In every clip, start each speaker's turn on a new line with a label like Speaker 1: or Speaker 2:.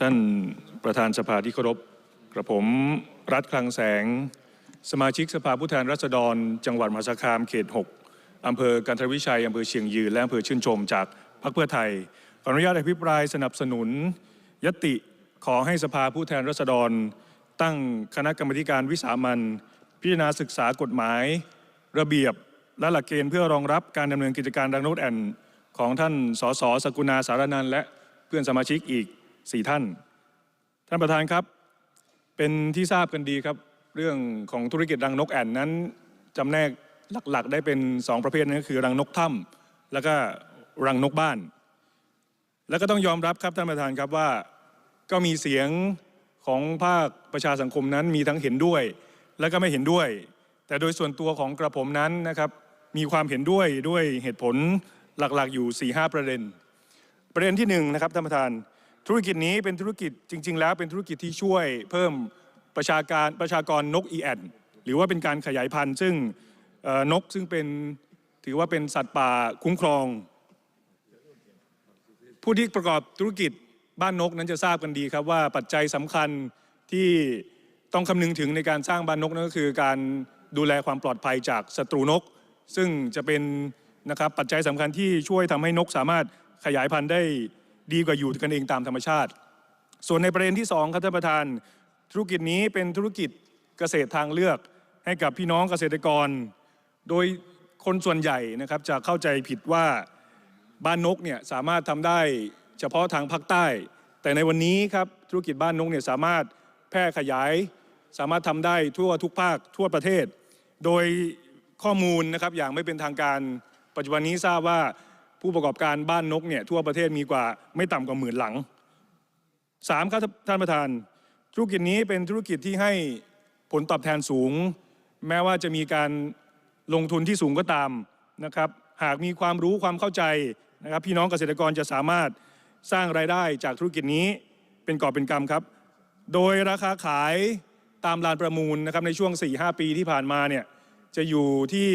Speaker 1: ท่านประธานสภาที่เคารพกระผมรัฐคลังแสง สมาชิกสภาผู้แทนราษฎร จังหวัดมหาสารคามเขต 6อำเภอกันทรวิชัยอำเภอเชียงยืนและอำเภอชื่นชมจากพรรคเพื่อไทยขออนุญาตอภิปรายสนับสนุน ยติขอให้สภาผู้แทนราษฎร ตั้งคณะกรรมการวิสามันพิจารณาศึกษากฎหมาย ระเบียบและหลักเกณฑ์เพื่อรองรับการดำเนินกิจการดังโน้ตแอนของท่านสสสกุณาสารนันและเพื่อนสมาชิกอีก 4 ท่าน ท่านประธานครับ เป็นที่ทราบกันดีครับ เรื่องของธุรกิจรังนกแอ่นนั้นจำแนกหลักๆ ได้เป็น 2 ประเภทนั่นก็คือรังนกถ้ำแล้วก็รังนกบ้าน แล้วก็ต้องยอมรับครับท่านประธานครับว่าก็มีเสียงของภาคประชาสังคมนั้นมีทั้งเห็นด้วย และก็ไม่เห็นด้วย แต่โดยส่วนตัวของกระผมนั้นนะครับมีความเห็นด้วยด้วยเหตุผลหลักๆ อยู่4ีหประเด็น ประเด็นที่หนึ่งนะครับท่านประธาน ธุรกิจนี้เป็นธุรกิจจริง ๆ แล้วเป็นธุรกิจที่ช่วยเพิ่มประชาการประชากรนกอีแอนหรือว่าเป็นการขยายพันธุ์ ซึ่งนกซึ่งเป็นถือว่าเป็นสัตว์ป่าคุ้มครอง ผู้ที่ประกอบธุรกิจบ้านนกนั้นจะทราบกันดีครับว่าปัจจัยสำคัญที่ต้องคำนึงถึงในการสร้างบ้านนกนั่นก็คือการดูแลความปลอดภัยจากศัตรูนก ซึ่งจะเป็นนะครับปัจจัยสำคัญที่ช่วยทำให้นกสามารถขยายพันธุ์ได้ ดีกว่าอยู่กันเองตามธรรมชาติ ส่วนในประเด็นที่สองครับท่านประธาน ธุรกิจนี้เป็นธุรกิจเกษตรทางเลือกให้กับพี่น้องเกษตรกร โดยคนส่วนใหญ่นะครับจะเข้าใจผิดว่าบ้านนกเนี่ยสามารถทำได้เฉพาะทางภาคใต้ แต่ในวันนี้ครับธุรกิจบ้านนกเนี่ยสามารถแพร่ขยาย สามารถทำได้ทั่วทุกภาคทั่วประเทศ โดยข้อมูลนะครับอย่างไม่เป็นทางการปัจจุบันนี้ทราบว่า ผู้ประกอบการบ้านนกเนี่ยทั่วประเทศมีกว่าไม่ต่ำกว่าหมื่นหลังสามครับท่านประธาน ธุรกิจนี้เป็นธุรกิจที่ให้ผลตอบแทนสูง แม้ว่าจะมีการลงทุนที่สูงก็ตามนะครับ หากมีความรู้ความเข้าใจนะครับ พี่น้องเกษตรกรจะสามารถสร้างรายได้จากธุรกิจนี้เป็นกอบเป็นกำครับ โดยราคาขายตามลานประมูลนะครับในช่วง 4-5 ปีที่ผ่านมาเนี่ยจะอยู่ที่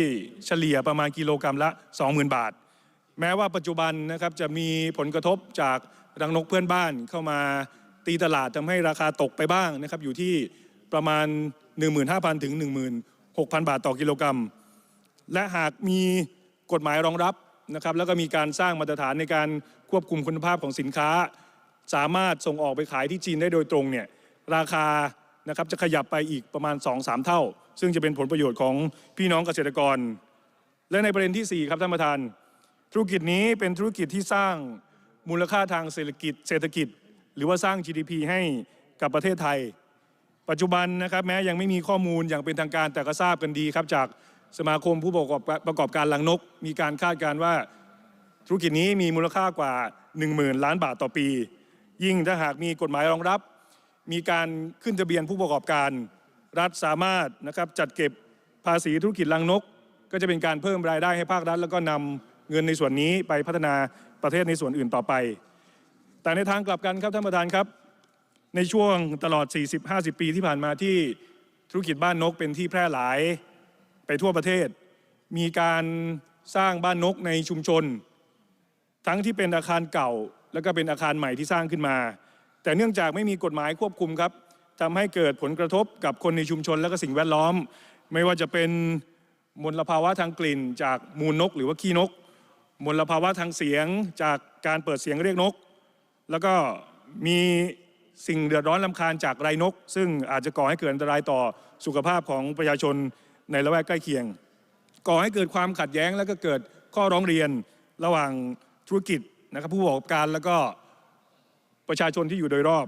Speaker 1: เฉลี่ยประมาณกิโลกรรัมละ 20,000 บาท แม้ว่าปัจจุบันนะครับจะมีผลกระทบจากรังนกเพื่อนบ้านเข้ามาตีตลาดทำให้ราคาตกไปบ้างนะครับอยู่ที่ประมาณ 15,000 ถึง 16,000 บาทต่อกิโลกรัม และหากมีกฎหมายรองรับนะครับแล้วก็มีการสร้างมาตรฐานในการควบคุมคุณภาพของสินค้า สามารถส่งออกไปขายที่จีนได้โดยตรงเนี่ยราคานะครับจะขยับไปอีกประมาณ 2-3 เท่า ซึ่งจะเป็นผลประโยชน์ของพี่น้องเกษตรกร และในประเด็นที่ 4 ครับท่านประธาน ธุรกิจนี้เป็นธุรกิจที่สร้างมูลค่าทางเศรษฐกิจเศรษฐกิจ หรือว่าสร้าง GDP ให้กับประเทศไทย ปัจจุบันนะครับแม้ยังไม่มีข้อมูลอย่างเป็นทางการแต่ก็ทราบกันดีครับ จากสมาคมผู้ประกอบประกอบการลังนก มีการคาดการว่าธุรกิจนี้มีมูลค่ากว่า 10,000 ล้านบาทต่อปี ยิ่งถ้าหากมีกฎหมายรองรับ มีการขึ้นทะเบียนผู้ประกอบการ รัฐสามารถนะครับจัดเก็บภาษีธุรกิจลังนก ก็จะเป็นการเพิ่มรายได้ให้ภาครัฐแล้วก็นำ เงินในส่วนนี้ไปพัฒนาประเทศในส่วนอื่นต่อไป แต่ในทางกลับกันครับท่านประธานครับ ในช่วงตลอด 40-50 ปีที่ผ่านมาที่ธุรกิจบ้านนกเป็นที่แพร่หลายไปทั่วประเทศ มีการสร้างบ้านนกในชุมชน ทั้งที่เป็นอาคารเก่า แล้วก็เป็นอาคารใหม่ที่สร้างขึ้นมา แต่เนื่องจากไม่มีกฎหมายควบคุมครับทำให้เกิดผลกระทบกับคนในชุมชน และก็สิ่งแวดล้อม ไม่ว่าจะเป็นมลภาวะทางกลิ่นจากมูลนก หรือว่าขี้นก มลภาวะทางเสียงจากการเปิดเสียงเรียกนก แล้วก็มีสิ่งเดือดร้อนลำคาญจากไรนก ซึ่งอาจจะก่อให้เกิดอันตรายต่อสุขภาพของประชาชนในละแวกใกล้เคียง ก่อให้เกิดความขัดแย้งแล้วก็เกิดข้อร้องเรียนระหว่างธุรกิจนะครับผู้ประกอบการแล้วก็ประชาชนที่อยู่โดยรอบ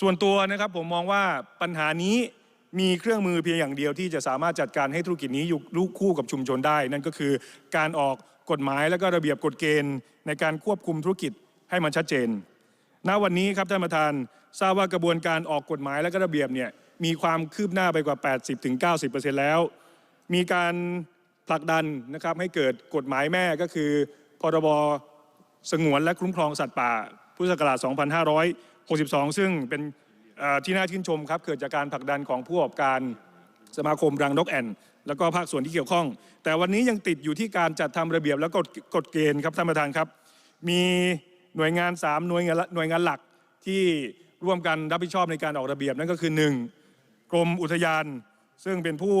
Speaker 1: ส่วนตัวนะครับผมมองว่าปัญหานี้ มีเครื่องมือเพียงอย่างเดียวที่จะสามารถจัดการให้ธุรกิจนี้อยู่ลูกคู่กับชุมชนได้ นั่นก็คือการออกกฎหมายและก็ระเบียบกฎเกณฑ์ ในการควบคุมธุรกิจให้มันชัดเจน ณ วันนี้ครับท่านประธานทราบว่ากระบวนการออกกฎหมายและก็ระเบียบเนี่ยมีความคืบหน้าไปกว่า 80-90%แล้ว มีการผลักดันนะครับให้เกิดกฎหมายแม่ก็คือพรบสงวนและคุ้มครองสัตว์ป่าพุทธศักราช 2562 ซึ่งเป็น ที่น่าชื่นชมครับเกิดจากการผลักดันของผู้ประกอบการสมาคมรังนกแอ่นแล้วก็ภาคส่วนที่เกี่ยวข้อง แต่วันนี้ยังติดอยู่ที่การจัดทำระเบียบและกฎกฎเกณฑ์ครับท่านประธานครับ มีหน่วยงาน 3 หน่วยงานหน่วยงานหลักที่ร่วมกันรับผิดชอบในการออกระเบียบนั่นก็คือ 1. กรมอุทยาน ซึ่งเป็นผู้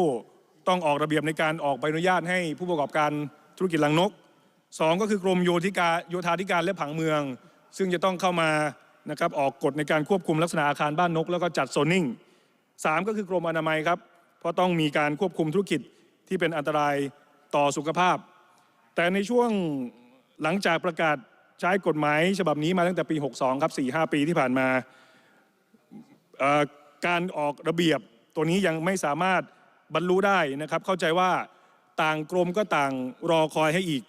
Speaker 1: ต้องออกระเบียบในการออกใบอนุญาตให้ผู้ประกอบการธุรกิจลังนกสองก็คือกรมโยธิกาโยธาธิการและผังเมือง ซึ่งจะต้องเข้ามา นะครับออกกฎในการควบคุมลักษณะอาคารบ้านนก แล้วก็จัดโซนนิ่งสามก็คือกรมอนามัยครับ เพราะต้องมีการควบคุมธุรกิจที่เป็นอันตรายต่อสุขภาพ แต่ในช่วงหลังจากประกาศใช้กฎหมายฉบับนี้มาตั้งแต่ปี 62 ครับ 4-5 ปีที่ผ่านมา การออกระเบียบตัวนี้ยังไม่สามารถบรรลุได้นะครับ เข้าใจว่าต่างกรมก็ต่างรอคอยให้อีก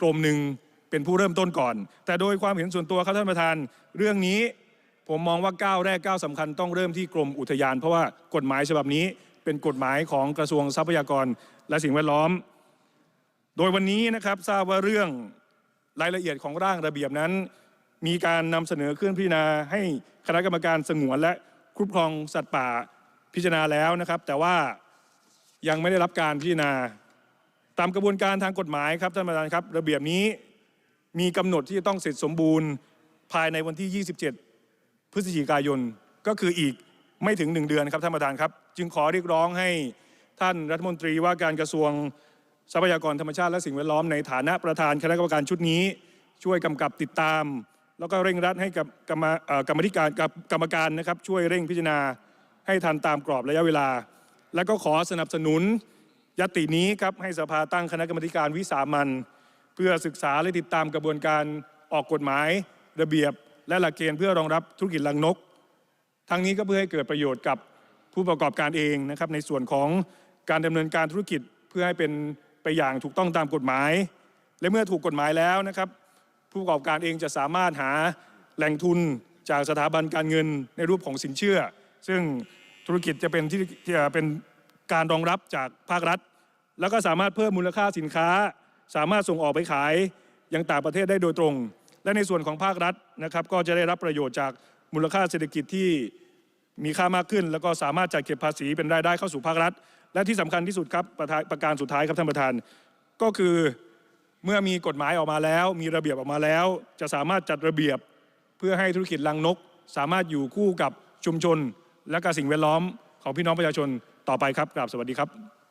Speaker 1: กรมหนึ่ง เป็นผู้เริ่มต้นก่อน แต่โดยความเห็นส่วนตัวครับท่านประธาน เรื่องนี้ผมมองว่าก้าวแรกก้าวสำคัญต้องเริ่มที่กรมอุทยาน เพราะว่ากฎหมายฉบับนี้เป็นกฎหมายของกระทรวงทรัพยากรและสิ่งแวดล้อม โดยวันนี้นะครับทราบว่าเรื่องรายละเอียดของร่างระเบียบนั้น มีการนำเสนอขึ้นพิจารณาให้คณะกรรมการสงวนและคุ้มครองสัตว์ป่าพิจารณาแล้วนะครับ แต่ว่ายังไม่ได้รับการพิจารณา ตามกระบวนการทางกฎหมายครับท่านประธานครับ ระเบียบนี้ มีกำหนดที่จะต้องเสร็จสมบูรณ์ภายในวันที่ 27 พฤศจิกายนก็คืออีกไม่ถึง 1 เดือนครับท่านประธานครับ จึงขอเรียกร้องให้ท่านรัฐมนตรีว่าการกระทรวงทรัพยากรธรรมชาติและสิ่งแวดล้อมในฐานะประธานคณะกรรมการชุดนี้ ช่วยกำกับติดตาม แล้วก็เร่งรัดให้กับกรรมกรรมธิการกับกรรมการนะครับช่วยเร่งพิจารณาให้ทันตามกรอบระยะเวลา แล้วก็ขอสนับสนุนยตินี้ครับให้สภาตั้งคณะกรรมการวิสามัน พื่อศึกษาและติดตามกระบวนการออกกฎหมาย ระเบียบ และหลักเกณฑ์เพื่อรองรับธุรกิจลังนก ทั้งนี้ก็เพื่อให้เกิดประโยชน์กับผู้ประกอบการเองนะครับในส่วนของการดำเนินการธุรกิจเพื่อให้เป็นไปอย่างถูกต้องตามกฎหมาย และเมื่อถูกกฎหมายแล้วนะครับ ผู้ประกอบการเองจะสามารถหาแหล่งทุนจากสถาบันการเงินในรูปของสินเชื่อ ซึ่งธุรกิจจะเป็นที่จะเป็นการรองรับจากภาครัฐ แล้วก็สามารถเพิ่มมูลค่าสินค้า สามารถส่งออกไปขายยังต่างประเทศได้โดยตรง และในส่วนของภาครัฐนะครับก็จะได้รับประโยชน์จากมูลค่าเศรษฐกิจที่มีค่ามากขึ้น แล้วก็สามารถจัดเก็บภาษีเป็นรายได้เข้าสู่ภาครัฐ และที่สำคัญที่สุดครับประประการสุดท้ายครับท่านประธาน ก็คือเมื่อมีกฎหมายออกมาแล้ว มีระเบียบออกมาแล้ว จะสามารถจัดระเบียบเพื่อให้ธุรกิจลังนก สามารถอยู่คู่กับชุมชน และก็สิ่งแวดล้อมของพี่น้องประชาชนต่อไปครับกราบสวัสดีครับ